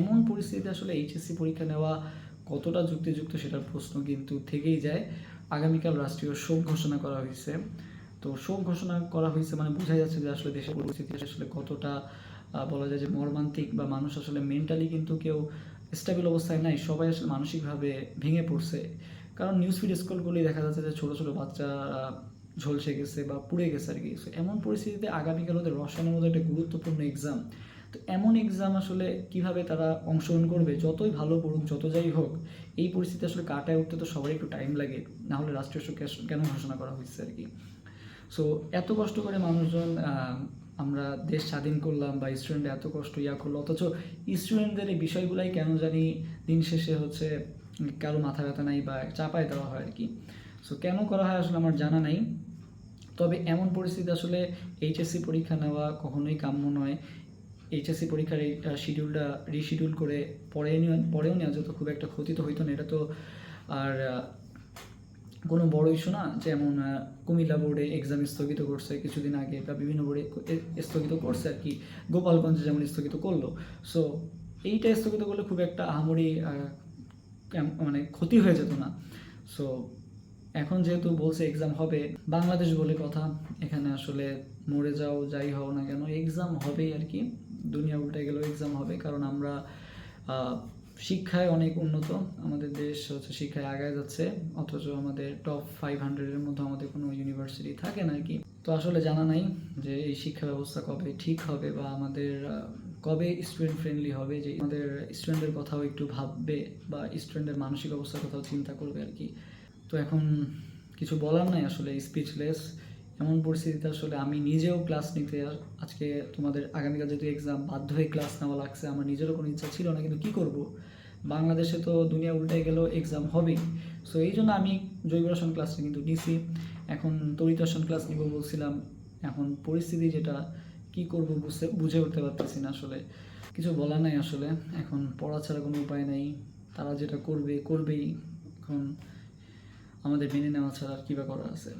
এমন পরিস্থিতিতে আসলে এইচএসসি পরীক্ষা নেওয়া কতটা যুক্তিযুক্ত সেটার প্রশ্ন কিন্তু থেকেই যায়। আগামীকাল রাষ্ট্রীয় শোক ঘোষণা করা হয়েছে। তো শোক ঘোষণা করা হয়েছে মানে বোঝাই যাচ্ছে যে আসলে দেশের পরিস্থিতি আসলে কতটা বলা যায় যে মর্মান্তিক বা মানুষ আসলে মেন্টালি কিন্তু কেউ স্টেবল অবস্থায় নাই, সবাই আসলে মানসিকভাবে ভেঙে পড়ছে। কারণ নিউজ ফিড স্কুল করলেই দেখা যাচ্ছে যে ছোটো ছোটো বাচ্চারা ঝলসে গেছে বা পুড়ে গেছে আর কি। এমন পরিস্থিতিতে আগামীকাল ওদের রসায়নের মতো একটা গুরুত্বপূর্ণ এক্সাম এমন এক্সাম আসলে কীভাবে তারা অংশগ্রহণ করবে, যতই ভালো পড়ুক, যত যাই হোক, এই পরিস্থিতি আসলে কাটায় উঠতে তো সবারই একটু টাইম লাগে। না হলে রাষ্ট্রীয় শোক কেন ঘোষণা করা হয়েছে আর কি? সো এত কষ্ট করে মানুষজন আমরা দেশ স্বাধীন করলাম বা স্টুডেন্ট এত কষ্ট ইয়া করল, অথচ স্টুডেন্টদের এই বিষয়গুলাই কেন জানি দিন শেষে হচ্ছে কারও মাথা ব্যথা নাই বা চাপায় দেওয়া হয় আর কি। সো কেন করা হয় আসলে আমার জানা নাই। তবে এমন পরিস্থিতি আসলে এইচএসসি পরীক্ষা নেওয়া কখনোই কাম্য নয়। এইচএসসি পরীক্ষার এই শিডিউলটা রিশিডিউল করে পরে পরেও নেওয়া যেত, খুব একটা ক্ষতি তো হইতো না, এটা তো আর কোনো বড় ইস্যু না, যেমন কুমিল্লা বোর্ডে এক্সাম স্থগিত করছে কিছুদিন আগে, বা বিভিন্ন বোর্ডে স্থগিত করছে আর কি, গোপালগঞ্জে যেমন স্থগিত করল সো এইটা স্থগিত করলে খুব একটা আহামরি মানে ক্ষতি হয়ে যেত না সো এখন যেহেতু বলছে এক্সাম হবে, বাংলাদেশ বলে কথা, এখানে আসলে মরে যাও, যাই হও না কেন এক্সাম হবেই আর কি দুনিয়া উল্টে গেলেও এক্সাম হবে, কারণ আমরা শিক্ষায় অনেক উন্নত। আমাদের দেশ হচ্ছে শিক্ষায় আগায় যাচ্ছে, অথচ আমাদের টপ ফাইভ হান্ড্রেডের মধ্যে আমাদের কোনো ইউনিভার্সিটি থাকে না কি। তো আসলে জানা নাই যে এই শিক্ষা ব্যবস্থা কবে ঠিক হবে বা আমাদের কবে স্টুডেন্ট ফ্রেন্ডলি হবে, যে আমাদের স্টুডেন্টের কথাও একটু ভাববে বা স্টুডেন্টের মানসিক অবস্থার কথাও চিন্তা করবে আর কি। তো এখন কিছু বলার নাই আসলে স্পিচলেস এমন পরিস্থিতিতে আসলে আমি নিজেও ক্লাস নিতে আজকে তোমাদের আগামীকাল যেহেতু এক্সাম বাধ্য হয়ে ক্লাস নেওয়া লাগছে, আমার নিজেরও কোনো ইচ্ছা ছিল না, কিন্তু কি করব? বাংলাদেশে তো দুনিয়া উল্টে গেলেও এক্সাম হবেই। সো এই জন্য আমি জৈব রসায়ন ক্লাসটা কিন্তু নিছি। এখন তরিত রসায়ন ক্লাস নিব বলছিলাম। এখন পরিস্থিতি যেটা, কি করব বুঝতে, বুঝে উঠতে পারতেছি না আসলে। কিছু বলা নাই আসলে। এখন পড়া ছাড়া কোনো উপায় নাই। তারা যেটা করবে, করবেই। এখন আমাদের মেনে নেওয়া ছাড়া আর কী বা করা আছে?